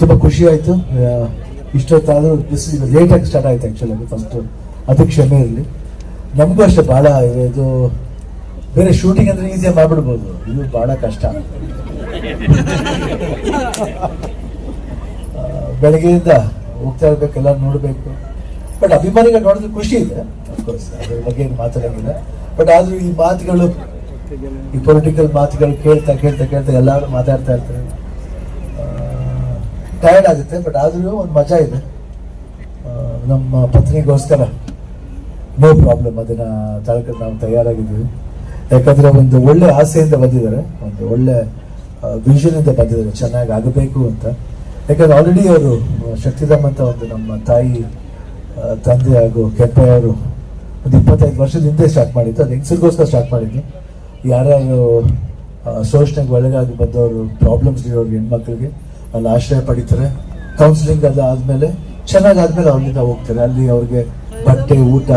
ತುಂಬ ಖುಷಿ ಆಯಿತು. ಇಷ್ಟೊತ್ತಾದರೂ ದಿಸ್ ಲೇಟಾಗಿ ಸ್ಟಾರ್ಟ್ ಆಯಿತು ಆ್ಯಕ್ಚುಲಿ ಫಸ್ಟ್ ಅದಕ್ಕೆ ಕ್ಷಮೆ ಇರಲಿ ನಮಗೂ ಅಷ್ಟೇ ಭಾಳ ಇದು ಬೇರೆ ಶೂಟಿಂಗ್ ಅಂದರೆ ಈಸಿಯಾಗಿ ಮಾಡ್ಬಿಡ್ಬೋದು. ಇದು ಭಾಳ ಕಷ್ಟ. ಬೆಳಗ್ಗೆಯಿಂದ ಹೋಗ್ತಾ ಇರ್ಬೇಕೆಲ್ಲ ನೋಡಬೇಕು. ಬಟ್ ಅಭಿಮಾನಿಗಳು ನೋಡಿದ್ರೆ ಖುಷಿ ಇದೆ. ಅಫ್ಕೋರ್ಸ್ ಅದ್ರ ಬಗ್ಗೆ ಏನು ಮಾತಾಡೋಂಗಿಲ್ಲ. ಬಟ್ ಆದರೂ ಈ ಮಾತುಗಳು, ಈ ಪೊಲಿಟಿಕಲ್ ಮಾತುಗಳು ಕೇಳ್ತಾ ಕೇಳ್ತಾ ಕೇಳ್ತಾ ಎಲ್ಲರೂ ಮಾತಾಡ್ತಾ ಇರ್ತಾರೆ. ಟಯರ್ಡ್ ಆಗುತ್ತೆ ಬಟ್ ಆದರೂ ಒಂದು ಮಜಾ ಇದೆ. ನಮ್ಮ ಪತ್ನಿಗೋಸ್ಕರ ನೋ ಪ್ರಾಬ್ಲಮ್ ಅದನ್ನ ತಳ್ಕೊಂಡು ನಾವು ತಯಾರಾಗಿದ್ದೀವಿ. ಯಾಕಂದ್ರೆ ಒಂದು ಒಳ್ಳೆ ಆಸೆಯಿಂದ ಬಂದಿದ್ದಾರೆ, ಒಂದು ಒಳ್ಳೆ ವಿಷನ್ ಇಂದ ಬಂದಿದ್ದಾರೆ, ಚೆನ್ನಾಗಿ ಆಗಬೇಕು ಅಂತ. ಯಾಕಂದ್ರೆ ಆಲ್ರೆಡಿ ಅವರು ಶಕ್ತಿಧಾಮ್ ಅಂತ ಒಂದು ನಮ್ಮ ತಾಯಿ ತಂದೆ ಹಾಗೂ ಕೆಂಪಯ್ಯವರು ಒಂದು ಇಪ್ಪತ್ತೈದು ವರ್ಷದ ಹಿಂದೆ ಸ್ಟಾರ್ಟ್ ಮಾಡಿದ್ದು, ಅದು ಹೆಂಗಸರಿಗೋಸ್ಕರ ಸ್ಟಾರ್ಟ್ ಮಾಡಿದ್ದು. ಯಾರ್ಯಾರು ಶೋಷಣೆಗೆ ಒಳಗಾಗಿ ಬಂದವರು ಪ್ರಾಬ್ಲಮ್ಸ್ ಇರೋರು ಹೆಣ್ಮಕ್ಳಿಗೆ ಅಲ್ಲಿ ಆಶ್ರಯ ಪಡಿತಾರೆ. ಕೌನ್ಸಿಲಿಂಗ್ ಎಲ್ಲ ಆದಮೇಲೆ ಚೆನ್ನಾಗಾದ್ಮೇಲೆ ಅಲ್ಲಿಂದ ಹೋಗ್ತಾರೆ. ಅಲ್ಲಿ ಅವ್ರಿಗೆ ಬಟ್ಟೆ, ಊಟ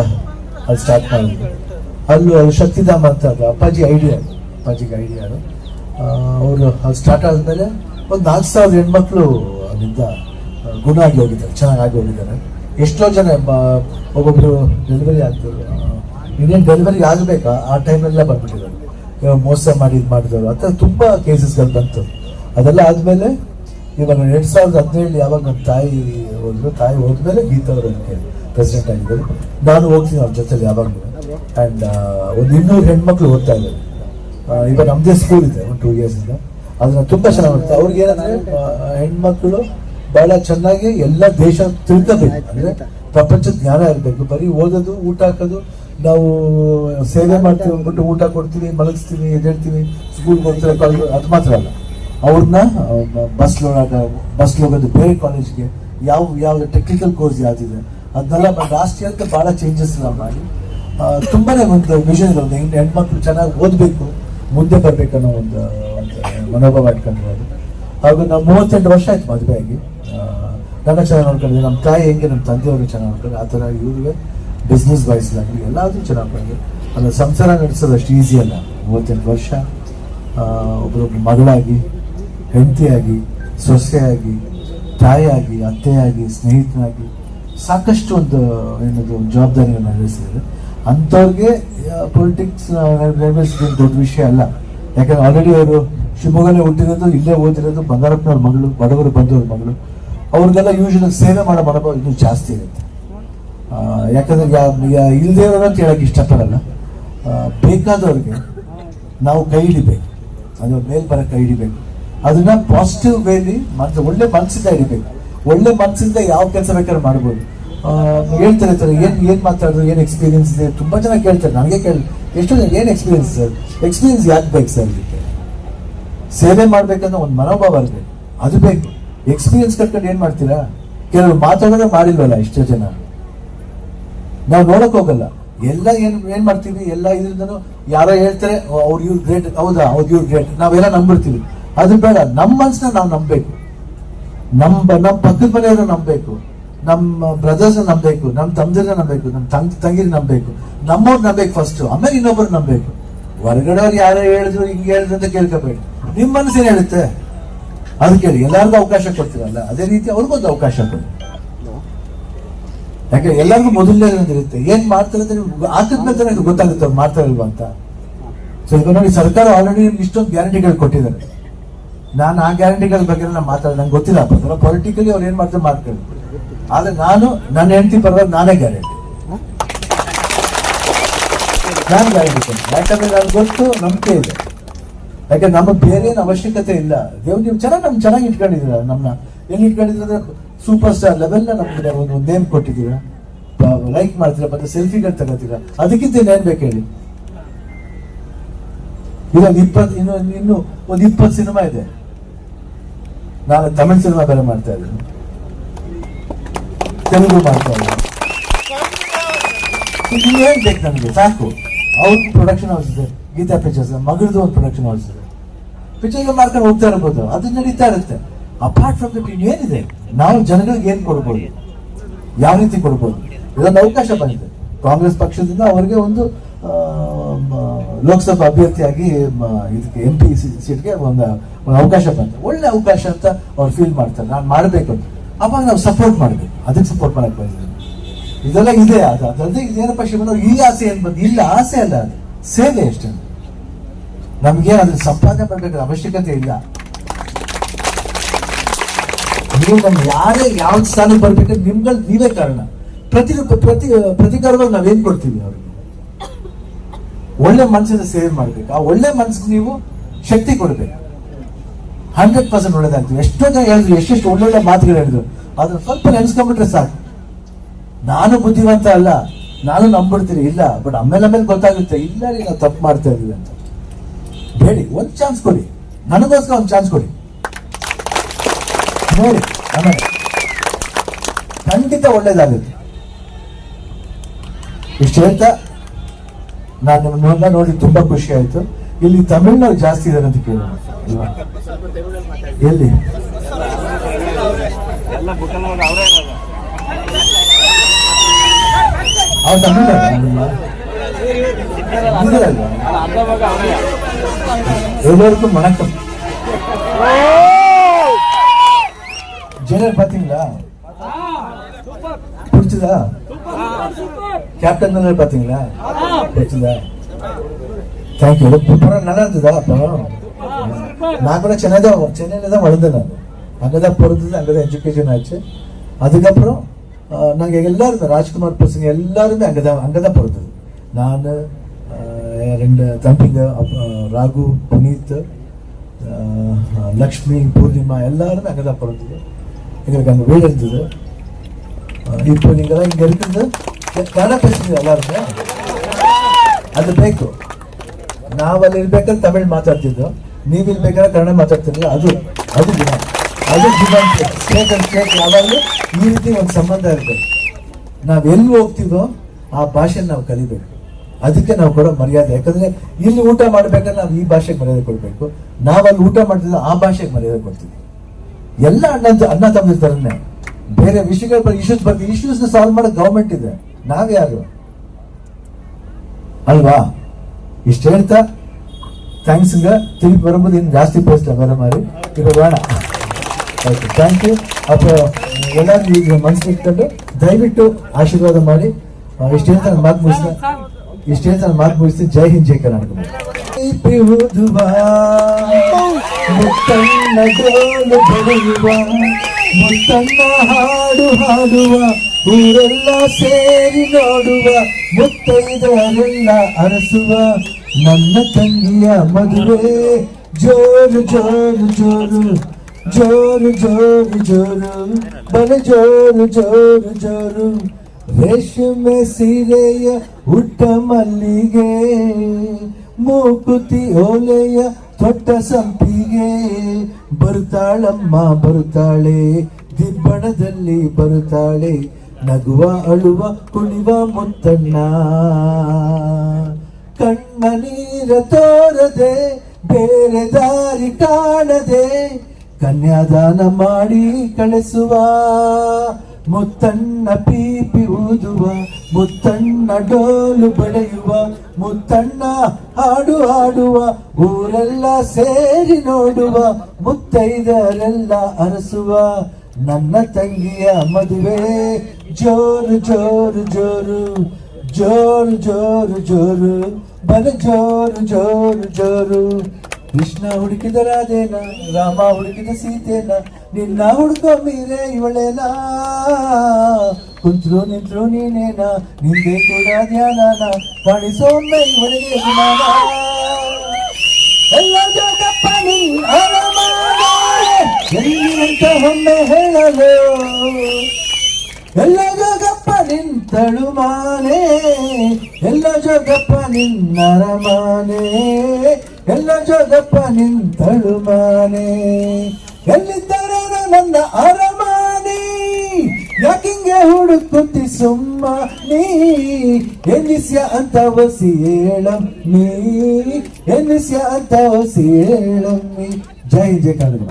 ಅಲ್ಲಿ ಸ್ಟಾರ್ಟ್ ಮಾಡಿದ್ರು ಅಲ್ಲೂ ಅವ್ರು ಶಕ್ತಿಧಾಮ ಅಂತ ಅದು ಅಪ್ಪಾಜಿ ಐಡಿಯಾ ಅಪ್ಪಾಜಿಗೆ ಐಡಿಯಾ ಅವರು ಅಲ್ಲಿ ಸ್ಟಾರ್ಟ್ ಆದಮೇಲೆ ಒಂದು ನಾಲ್ಕು ಸಾವಿರ ಹೆಣ್ಮಕ್ಳು ಅಲ್ಲಿಂದ ಗುಣ ಆಗಿ ಹೋಗಿದ್ದಾರೆ. ಚೆನ್ನಾಗಿ ಹೋಗಿದ್ದಾರೆ. ಎಷ್ಟೋ ಜನ ಒಬ್ಬೊಬ್ಬರು ಡೆಲಿವರಿ ಆಗ್ತಾರೆ ಇನ್ನೇನು ಡೆಲಿವರಿ ಆಗಬೇಕಾ? ಆ ಟೈಮಲ್ಲೇ ಬಂದ್ಬಿಟ್ಟಿದ್ದಾರೆ. ಮೋಸ ಮಾಡಿ ಇದು ಮಾಡಿದವರು. ಆ ಥರ ತುಂಬ ಕೇಸಸ್ಗಳು ಬಂತು. ಅದೆಲ್ಲ ಆದಮೇಲೆ ಇವಾಗ ಎರಡು ಸಾವಿರದ ಹದಿನೇಳು ಯಾವಾಗ ನಮ್ಮ ತಾಯಿ ಹೋದ್ರು, ತಾಯಿ ಹೋದ್ಮೇಲೆ ಗೀತಾ ಅವರು ಪ್ರೆಸಿಡೆಂಟ್ ಆಗಿದ್ದರು ನಾನು ಹೋಗ್ತೀನಿ ಅವ್ರ ಜೊತೆಲಿ ಯಾವಾಗಲೂ. ಆ್ಯಂಡ್ ಒಂದು ಇನ್ನೂರು ಹೆಣ್ಮಕ್ಳು ಓದ್ತಾ ಇದ್ದಾರೆ. ಇವಾಗ ನಮ್ಮದೇ ಸ್ಕೂಲ್ ಇದೆ, ಒಂದು ಟೂ ಇಯರ್ಸ್ ಇಂದ. ಅದನ್ನ ತುಂಬಾ ಚೆನ್ನಾಗಿ ಮಾಡ್ತಾರೆ ಅವ್ರಿಗೆ ಏನಂದ್ರೆ ಹೆಣ್ಮಕ್ಳು ಬಹಳ ಚೆನ್ನಾಗಿ ಎಲ್ಲ ದೇಶ ತಿಳ್ಕೋಬೇಕು. ಅಂದ್ರೆ ಪ್ರಪಂಚದ ಜ್ಞಾನ ಇರಬೇಕು. ಬರೀ ಓದೋದು, ಊಟ ಹಾಕೋದು, ನಾವು ಸೇವೆ ಮಾಡ್ತೀವಿ ಅಂದ್ಬಿಟ್ಟು ಊಟ ಕೊಡ್ತೀವಿ, ಮಲಗಿಸ್ತೀವಿ, ಎದ್ದೇಳ್ತೀವಿ ಸ್ಕೂಲ್ಗೆ ಹೋಗ್ತಾರೆ ಅದು ಮಾತ್ರ ಅಲ್ಲ. ಅವ್ರನ್ನ ಬಸ್ ಬಸ್ ಹೋಗೋದು ಬೇರೆ ಕಾಲೇಜ್ಗೆ ಯಾವ ಯಾವ ಟೆಕ್ನಿಕಲ್ ಕೋರ್ಸ್ ಯಾವ್ದಿದೆ ಅದನ್ನೆಲ್ಲ ಲಾಸ್ಟ್ ಅಂತ ಭಾಳ ಚೇಂಜಸ್ ಎಲ್ಲ ಮಾಡಿ ತುಂಬಾ ಒಂದು ವಿಷನ್ ಇರೋದು. ಹೆಣ್ಮಕ್ಳು ಚೆನ್ನಾಗಿ ಓದಬೇಕು ಮುಂದೆ ಬರ್ಬೇಕನ್ನೋ ಒಂದು ಒಂದು ಮನೋಭಾವ ಇಟ್ಕೊಂಡಿರೋದು. ಹಾಗೂ ನಾವು ಮೂವತ್ತೆಂಟು ವರ್ಷ ಆಯ್ತು ಮದುವೆ ಆಗಿ. ನನ್ನ ಚೆನ್ನಾಗಿ ನೋಡ್ಕೊಂಡಿದ್ದೆ ನಮ್ಮ ತಾಯಿ ಹೆಂಗೆ ನಮ್ಮ ತಂದೆಯವರು ಚೆನ್ನಾಗಿ ನೋಡ್ಕೊಂಡು ಆ ಥರ ಇವ್ರಿಗೆ ಬಿಸ್ನೆಸ್ ವೈಸ್ ಆಗಲಿ ಎಲ್ಲಾದರೂ ಚೆನ್ನಾಗಿ ನೋಡ್ಕೊಂಡು ಅಲ್ಲ ಸಂಸಾರ ನಡೆಸೋದು ಅಷ್ಟು ಈಸಿ ಅಲ್ಲ. ಮೂವತ್ತೆಂಟು ವರ್ಷ ಆ, ಒಬ್ರೊಬ್ರು ಮಗಳಾಗಿ ಹೆಂಡತಿಯಾಗಿ, ಸೊಸೆಯಾಗಿ, ತಾಯಿಯಾಗಿ, ಅತ್ತೆಯಾಗಿ, ಸ್ನೇಹಿತನಾಗಿ ಸಾಕಷ್ಟು ಒಂದು, ಏನದು, ಜವಾಬ್ದಾರಿಯನ್ನು ನಿರ್ವಹಿಸಿದ್ದಾರೆ. ಅಂಥವ್ರಿಗೆ ಪೊಲಿಟಿಕ್ಸ್ ದೊಡ್ಡ ವಿಷಯ ಅಲ್ಲ. ಯಾಕಂದ್ರೆ ಆಲ್ರೆಡಿ ಅವರು ಶಿವಮೊಗ್ಗನೇ ಹುಟ್ಟಿರೋದು, ಇಲ್ಲೇ ಓದಿರೋದು, ಬಂಗಾರಪ್ಪನವ್ರ ಮಗಳು, ಬಡವರು ಬಂದವ್ರ ಮಗಳು. ಅವ್ರಿಗೆಲ್ಲ ಯೂಶಲಿ ಸೇವೆ ಮಾಡೋ ಮನೋಭಾವ ಇನ್ನೂ ಜಾಸ್ತಿ ಇರುತ್ತೆ. ಯಾಕಂದ್ರೆ ಇಲ್ಲದೆ ಅಂತ ಹೇಳಕ್ ಇಷ್ಟಪಡಲ್ಲ. ಬೇಕಾದವ್ರಿಗೆ ನಾವು ಕೈ ಹಿಡಿಬೇಕು. ಅದು ಮೇಲ್ಬರ ಕೈ ಹಿಡಿಬೇಕು. ಅದನ್ನ ಪಾಸಿಟಿವ್ ವೇಲಿ ಮತ್ತೆ ಒಳ್ಳೆ ಮನಸ್ಸಿಂದ ಇರಬೇಕು ಒಳ್ಳೆ ಮನಸ್ಸಿಂದ ಯಾವ ಕೆಲಸ ಬೇಕಾದ್ರೆ ಮಾಡ್ಬೋದು. ಹೇಳ್ತಾರೆ ಸರ್, ಏನ್ ಏನ್ ಮಾತಾಡೋದು ಏನ್ ಎಕ್ಸ್ಪೀರಿಯನ್ಸ್ ಇದೆ? ತುಂಬಾ ಜನ ಕೇಳ್ತಾರೆ, ನನಗೆ ಕೇಳಿ, ಎಷ್ಟು ಜನ, ಏನ್ ಎಕ್ಸ್ಪೀರಿಯನ್ಸ್ ಸರ್? ಎಕ್ಸ್ಪೀರಿಯನ್ಸ್ ಯಾಕೆ ಬೇಕು ಸರ್ ಇದಕ್ಕೆ ಸೇವೆ ಮಾಡ್ಬೇಕನ್ನೋ ಒಂದು ಮನೋಭಾವ ಇರಬೇಕು. ಅದು ಬೇಕು. ಎಕ್ಸ್ಪೀರಿಯನ್ಸ್ ಕಟ್ಕೊಂಡು ಏನ್ ಮಾಡ್ತೀರಾ? ಕೆಲವರು ಮಾತಾಡೋದೇ ಮಾಡಿಲ್ವಲ್ಲ ಎಷ್ಟೋ ಜನ? ನಾವು ನೋಡಕ್ ಹೋಗಲ್ಲ. ಎಲ್ಲ ಏನ್ ಏನ್ ಮಾಡ್ತೀವಿ? ಎಲ್ಲ ಇದ್ರಿಂದನು ಯಾರೋ ಹೇಳ್ತಾರೆ ಅವ್ರು ಇವ್ರು ಗ್ರೇಟ್ ಹೌದಾ? ಅವ್ರು ಇವ್ರು ಗ್ರೇಟ್ ನಾವೆಲ್ಲ ನಂಬಿಡ್ತೀವಿ ಅದು ಬೇಡ ನಮ್ಮ ಮನ್ಸನ್ನ ನಾವು ನಂಬಬೇಕು. ನಮ್ಮ ನಮ್ಮ ಪಕ್ಕದ ಮನೆಯವ್ರ ನಂಬಬೇಕು. ನಮ್ಮ ಬ್ರದರ್ಸ್ ನಂಬಬೇಕು ನಮ್ಮ ತಮ್ಮದಿರನ್ನ ನಂಬಬೇಕು ನಮ್ಮ ತಂಗ್ ತಂಗಿರ್ ನಂಬಬೇಕು. ನಮ್ಮವ್ರು ನಂಬೇಕು ಫಸ್ಟ್ ಆಮೇಲೆ ಇನ್ನೊಬ್ಬರು ನಂಬಬೇಕು. ಹೊರಗಡೆ ಯಾರು ಹೇಳಿದ್ರು ಹಿಂಗೆ ಹೇಳಿದ್ರು ಅಂತ ಕೇಳ್ಕೋಬೇಡಿ. ನಿಮ್ಮ ಮನಸ್ಸೇನು ಹೇಳುತ್ತೆ? ಅದ್ ಕೇಳಿ, ಎಲ್ಲರಿಗೂ ಅವಕಾಶ ಕೊಡ್ತೀರಲ್ಲ? ಅದೇ ರೀತಿ ಅವ್ರಿಗೊಂದು ಅವಕಾಶ ಕೊಡಿ. ಯಾಕೆ, ಎಲ್ಲರಿಗೂ ಮೊದಲನೇ ಇರುತ್ತೆ. ಏನ್ ಮಾಡ್ತಾರೆ ಅಂದ್ರೆ ತಾನೇ ಇದು ಗೊತ್ತಾಗುತ್ತೆ ಅವ್ರು ಮಾಡ್ತಾರಲ್ವಾ ಅಂತ. ಸೊ ಈಗ ಸರ್ಕಾರ ಆಲ್ರೆಡಿ ಇಷ್ಟೊಂದು ಗ್ಯಾರಂಟಿಗಳು ಕೊಟ್ಟಿದ್ದಾರೆ. ನಾನು ಆ ಗ್ಯಾರಂಟಿಗಳ ಬಗ್ಗೆ ನಾನು ಮಾತಾಡೋದು, ನಂಗೆ ಗೊತ್ತಿಲ್ಲ. ಪೊಲಿಟಿಕಲಿ ಅವ್ರು ಏನು ಮಾಡ್ತಾರೆ ಮಾಡ್ಕೊಳ್ಳಿ. ಆದರೆ ನಾನು, ನನ್ನ ಹೆಂಡತಿ ಪರವಾಗಿ ನಾನೇ ಗ್ಯಾರಂಟಿ. ನಾನು ಗ್ಯಾರಂಟಿ ಕೊಡ್ತೀನಿ. ಯಾಕಂದ್ರೆ ನನಗೆ ಗೊತ್ತು, ನಂಬಿಕೆ ಇದೆ. ಯಾಕಂದ್ರೆ ನಮಗೆ ಬೇರೆ ಏನು ಅವಶ್ಯಕತೆ ಇಲ್ಲ. ದೇವ್ ನೀವು ಚೆನ್ನಾಗಿ ನಮ್ಗೆ ಚೆನ್ನಾಗಿ ಇಟ್ಕೊಂಡಿದ್ದೀರ. ನಮ್ಮನ್ನ ಎಲ್ಲಿ ಇಟ್ಕೊಂಡಿದ್ರು ಸೂಪರ್ ಸ್ಟಾರ್ ಲೆವೆಲ್ನ ನಮ್ಗೆ ಒಂದು ನೇಮ್ ಕೊಟ್ಟಿದ್ದೀರಾ. ಲೈಕ್ ಮಾಡ್ತೀರಾ, ಮತ್ತೆ ಸೆಲ್ಫಿಗಳು ತಗೋತೀರಾ. ಅದಕ್ಕಿಂತ ಏನ್ ಬೇಕು ಹೇಳಿ? ಇದೊಂದು ಇಪ್ಪತ್ತು ಇನ್ನು ಇನ್ನು ಒಂದು ಇಪ್ಪತ್ತು ಸಿನಿಮಾ ಇದೆ. ನಾನು ತಮಿಳ್ ಸಿನಿಮಾ ಬೇರೆ ಮಾಡ್ತಾ ಇದ್ದೀನಿ. ತೆಲುಗು ಮಾಡ್ತಾ ಇದ್ದೀನಿ. ಬೇಕು ನನಗೆ? ಸಾಕು. ಅವ್ರ ಪ್ರೊಡಕ್ಷನ್ ಹೌಸ್ ಇದೆ. ಗೀತಾ ಪಿಕ್ಚರ್ಸ್ ಮಗಳದು ಒಂದು ಪ್ರೊಡಕ್ಷನ್ ಹೌಸ್ ಇದೆ. ಪಿಕ್ಚರ್ ಮಾಡ್ಕೊಂಡು ಹೋಗ್ತಾ ಇರ್ಬೋದು. ಅದು ನಡೀತಾ ಇರುತ್ತೆ. ಅಪಾರ್ಟ್ ಫ್ರಮ್ ದಟ್ ಏನಿದೆ? ನಾವು ಜನಗಳಿಗೆ ಏನ್ ಕೊಡ್ಬೋದು? ಯಾವ ರೀತಿ ಕೊಡ್ಬೋದು? ಇದೊಂದು ಅವಕಾಶ ಬಂದಿದೆ. ಕಾಂಗ್ರೆಸ್ ಪಕ್ಷದಿಂದ ಅವರಿಗೆ ಒಂದು ಲೋಕಸಭಾ ಅಭ್ಯರ್ಥಿಯಾಗಿ ಇದಕ್ಕೆ ಎಂ ಪಿ ಸೀಟ್ಗೆ ಒಂದು ಅವಕಾಶ ಬಂತು. ಒಳ್ಳೆ ಅವಕಾಶ ಅಂತ ಅವ್ರು ಫೀಲ್ ಮಾಡ್ತಾರೆ. ನಾನು ಮಾಡಬೇಕು ಅಂತ. ಅವಾಗ ನಾವು ಸಪೋರ್ಟ್ ಮಾಡಬೇಕು. ಅದಕ್ಕೆ ಸಪೋರ್ಟ್ ಮಾಡಕ್ ಬಂದಿದ್ದೀನಿ ಇದೆಲ್ಲ ಇದೆ. ಅದು ಅದಲ್ಲದೆ ಇದೇನಪ್ಪ ಶಿವನ ಈ ಆಸೆ ಏನು ಬಂದು ಇಲ್ಲ, ಆಸೆ ಅಲ್ಲ ಅದು. ಸೇವೆ ಅಷ್ಟೇ ನಮ್ಗೆ ಅದ್ರ ಸಂಪಾದನೆ ಮಾಡಬೇಕಾದ ಅವಶ್ಯಕತೆ ಇಲ್ಲ. ನೀವು ನಮ್ಗೆ ಯಾರೇ ಯಾವ ಸ್ಥಾನಕ್ಕೆ ಬರ್ಬೇಕಂದ್ರೆ ನಿಮ್ಗಳು ನೀವೇ ಕಾರಣ. ಪ್ರತಿ ಪ್ರತಿ, ಪ್ರತಿಕಾರವಾಗಿ ನಾವೇನು ಕೊಡ್ತೀವಿ ಅವ್ರಿಗೆ? ಒಳ್ಳೆ ಮನಸ್ಸನ್ನು ಸೇವೆ ಮಾಡ್ಬೇಕು. ಆ ಒಳ್ಳೆ ಮನಸ್ಸಿಗೆ ನೀವು ಶಕ್ತಿ ಕೊಡಬೇಕು. ಹಂಡ್ರೆಡ್ ಪರ್ಸೆಂಟ್ ಒಳ್ಳೇದಾಗ್ತದೆ. ಎಷ್ಟೋ ಹೇಳಿದ್ರು, ಎಷ್ಟೆಷ್ಟು ಒಳ್ಳೊಳ್ಳೆ ಮಾತುಗಳು ಹೇಳಿದ್ರು ಅದನ್ನ ಸ್ವಲ್ಪ ನೆನೆಸ್ಕೊಂಡ್ಬಿಟ್ರೆ ಸಾಕು. ನಾನು ಬುದ್ಧಿವಂತ ಅಲ್ಲ, ನಾನು ನಂಬಿಡ್ತೀನಿ, ಇಲ್ಲ ಬಟ್ ಆಮೇಲೆ ಆಮೇಲೆ ಗೊತ್ತಾಗುತ್ತೆ, ಇಲ್ಲ ರೀ ನಾವು ತಪ್ಪು ಮಾಡ್ತಾ ಇದೀವಿ ಅಂತ. ಹೇಳಿ ಒಂದ್ ಚಾನ್ಸ್ ಕೊಡಿ. ನನಗೋಸ್ಕರ ಒಂದು ಚಾನ್ಸ್ ಕೊಡಿ. ನೋಡಿ, ಆಮೇಲೆ. ಖಂಡಿತ ಒಳ್ಳೇದಾಗುತ್ತೆ. ಇಷ್ಟು ಹೇಳ್ತಾ ನಾನು ನಿಮ್ಮನ್ನೆಲ್ಲ ನೋಡಿ ತುಂಬಾ ಖುಷಿ ಆಯ್ತು ಇಲ್ಲಿ ತಮಿಳ್ನಾಡು ಜಾಸ್ತಿ ಇದಾರೆ ಅಂತ ಕೇಳಿ ಅಲ್ವಾ ಎಲ್ಲಿ ಎಲ್ಲ ಬುಕ್ಕಲ್ನಾಗ ಅವರೇ ಇರೋದು ಅವ್ರು ತಮಿಳ್ನಾಡು ಇದಿರಲ್ವಾ ಅಲ್ಲ ಅರ್ಧ ಭಾಗ ಅವರೇ எல்லோருக்கும் வணக்கம் ஜெனரல் பாத்தீங்களா பிடிச்சதா கேப்டன் தானே பாத்தீங்களா பிடிச்சதா தேங்க்யூ படம் நல்லா இருந்ததா படம் நான் கூட சென்னை தான் சென்னையில் தான் வளர்ந்தேன் நான். அங்கதான் பிறந்தது அங்கதான் எஜுகேஷன் ஆச்சு. அதுக்கப்புறம் நாங்கள் நாங்க எல்லாருமே ராஜ்குமார் பசங்க எல்லாருமே அங்கதான் அங்கதான் பிறந்தது. நான் ரெண்டு தம்பிங்க அப்புறம் ராகு புனீத் லக்ஷ்மி பூர்ணிமா எல்லாருமே அங்கதான் பிறந்தது. எங்களுக்கு அங்க வீடு இருந்தது. இப்போ நீங்களாம் இங்க இருக்கிறது ಕನ್ನಡ பேசுறீங்க எல்லாருமே ಅದು ಬೇಕು ನಾವಲ್ಲಿ ಇರ್ಬೇಕಾದ್ರೆ ತಮಿಳ್ ಮಾತಾಡ್ತಿದ್ದು ನೀವ್ ಇರ್ಬೇಕಾದ್ರೆ ಕನ್ನಡ ಮಾತಾಡ್ತಿರಲಿಲ್ಲ ಅದು ಅದು ಗುಣ ಅದು ಗುಣ ಸ್ಟೇಟ್ ಅಂಡ್ ಸ್ಟೇಟ್ ಯಾವಾಗಲೂ ಈ ರೀತಿ ಒಂದು ಸಂಬಂಧ ಇರ್ಬೇಕು ನಾವ್ ಎಲ್ಲಿ ಹೋಗ್ತೀವೋ ಆ ಭಾಷೆ ನಾವು ಕಲಿಬೇಕು ಅದಕ್ಕೆ ನಾವು ಕೊಡೋ ಮರ್ಯಾದೆ ಯಾಕಂದ್ರೆ ಇಲ್ಲಿ ಊಟ ಮಾಡ್ಬೇಕಾದ್ರೆ ನಾವು ಈ ಭಾಷೆಗೆ ಮರ್ಯಾದೆ ಕೊಡ್ಬೇಕು ನಾವಲ್ಲಿ ಊಟ ಮಾಡ್ತಿದ್ದ ಆ ಭಾಷೆಗೆ ಮರ್ಯಾದೆ ಕೊಡ್ತೀವಿ ಎಲ್ಲ ಅಣ್ಣ ಅಣ್ಣ ತಮ್ಮದಿರ್ತಾರನ್ನೇ ಬೇರೆ ವಿಷಯಗಳ ಇಶ್ಯೂಸ್ ಬಗ್ಗೆ ಇಶ್ಯೂಸ್ನ ಸಾಲ್ವ್ ಮಾಡೋ ಗೌರ್ಮೆಂಟ್ ಇದೆ. ನಾವ್ಯಾರು ಅಲ್ವಾ? ಇಷ್ಟು ಹೇಳ್ತಾ ಥ್ಯಾಂಕ್ಸ್ ಈಗ ತಿರುಗಿ ಬರುம்போದು ಇನ್ನು ಜಾಸ್ತಿ ಪೇಸ್ಟ್ ಬೇರೆ ಮಾಡಿ. ಈಗ ಬೇಡ ಓಕೆ ಥ್ಯಾಂಕ್ ಯು ಅಥವಾ ಎಲ್ಲರಿಗೂ ಈಗ ಮನಸ್ಸಿಗೆ ಇಟ್ಕೊಂಡು ದಯವಿಟ್ಟು ಆಶೀರ್ವಾದ ಮಾಡಿ. ಇಷ್ಟು ಹೇಳ್ತಾ ನಾನು ಮಾತು ಮುಗಿಸ್ತೀನಿ ಇಷ್ಟು ಹೇಳ್ತಾ ನಾನು ಮಾತು ಮುಗಿಸ್ತೀನಿ ಜೈ ಹಿಂದ್, ಜೈ ಕರ್ನಾಟಕ. ಮುತ್ತನ್ನ ಮುತ್ತಣ್ಣ ಹಾಡು ಹಾಡುವ, ಊರೆಲ್ಲ ಸೇರಿ ನೋಡುವ ಮುತ್ತೈದರೆಲ್ಲ ಅರಸುವ. ನನ್ನ ತಂಗಿಯ ಮದುವೆ, ಜೋರು ಜೋರು ಜೋರು ಜೋರು ಜೋರು ಜೋರು, ಬಲ ಜೋರು ಜೋರು ಜೋರು. ರೇಷ್ಮೆ ಸೀರೆಯ ಉಟ್ಟ ಮಲ್ಲಿಗೆ, ಮೂಕುತಿ ಓಲೆಯ ತೊಟ್ಟ ಸಂಪಿಗೆ ಬರ್ತಾಳಮ್ಮ ಬರುತ್ತಾಳೆ. ದಿಬ್ಬಣದಲ್ಲಿ ಬರುತ್ತಾಳೆ. ನಗುವ, ಅಳುವ, ಕುಣಿವ ಮುತ್ತಣ್ಣ. ಕಣ್ಣ ನೀರ ತೋರದೆ, ಬೇರೆ ದಾರಿ ಕಾಣದೆ, ಕನ್ಯಾದಾನ ಮಾಡಿ ಕಳಿಸುವ. ಮುತ್ತಣ್ಣ ಪೀಪಿ ಊದುವ, ಮುತ್ತಣ್ಣ ಡೋಲು ಬಳೆಯುವ ಮುತ್ತಣ್ಣ ಹಾಡು ಹಾಡುವ, ಊರೆಲ್ಲ ಸೇರಿ ನೋಡುವ, ಮುತ್ತೈದರೆಲ್ಲ ಅರಸುವ ನನ್ನ ತಂಗಿಯ ಮದುವೆ. ಜೋರು ಜೋರು ಜೋರು ಜೋರು ಜೋರು ಜೋರು ಬಲ ಜೋರು ಜೋರು ಜೋರು. ಕೃಷ್ಣ ಹುಡುಕಿದ ರಾಧೇನ, ರಾಮ ಹುಡುಕಿದ ಸೀತೆನ, ನಿನ್ನ ಹುಡುಕೋ ಮೀರೆ ಇವಳೇನ? ಕುಂತ್ರು ನಿಂತ್ರು ನೀನೇನ? ನಿಂದೆ ಕೂಡ ಧ್ಯಾನನ? ಕಾಣಿಸೊಮ್ಮೆ ಇವಳಿಗೆ ಗುಣನ? ಎಲ್ಲ ಜೋಗಪ್ಪ ಎಂದಿನಂತ ಒಮ್ಮೆ ಹೇಳಲು? ಎಲ್ಲ ಜೋಗಪ್ಪ ನಿಂತಳು ಮಾನೆ ಎಲ್ಲ ಜೋಗಪ್ಪ ನಿನ್ನರಮಾನೆ ಎಲ್ಲ ಜೋಗಪ್ಪ ನಿಂತಳು ಮಾನೆ. ಎಲ್ಲಿದ್ದಾರೆ ನನ್ನ ಅರಮಾನೆ. ಯಾಕಿಂಗೆ ಹುಡುಕುತ್ತಿ ಸುಮ್ಮ ನೀ? ಎನ್ನಿಸ್ಯ ಅಂತ ಒಸಿ ಹೇಳಮ್ಮಿ. ಎನ್ನಿಸ್ಯ ಅಂತ ಒಸಿ ಹೇಳಮ್ಮಿ. ಜೈ ಜೈ ಕನ್ನಡ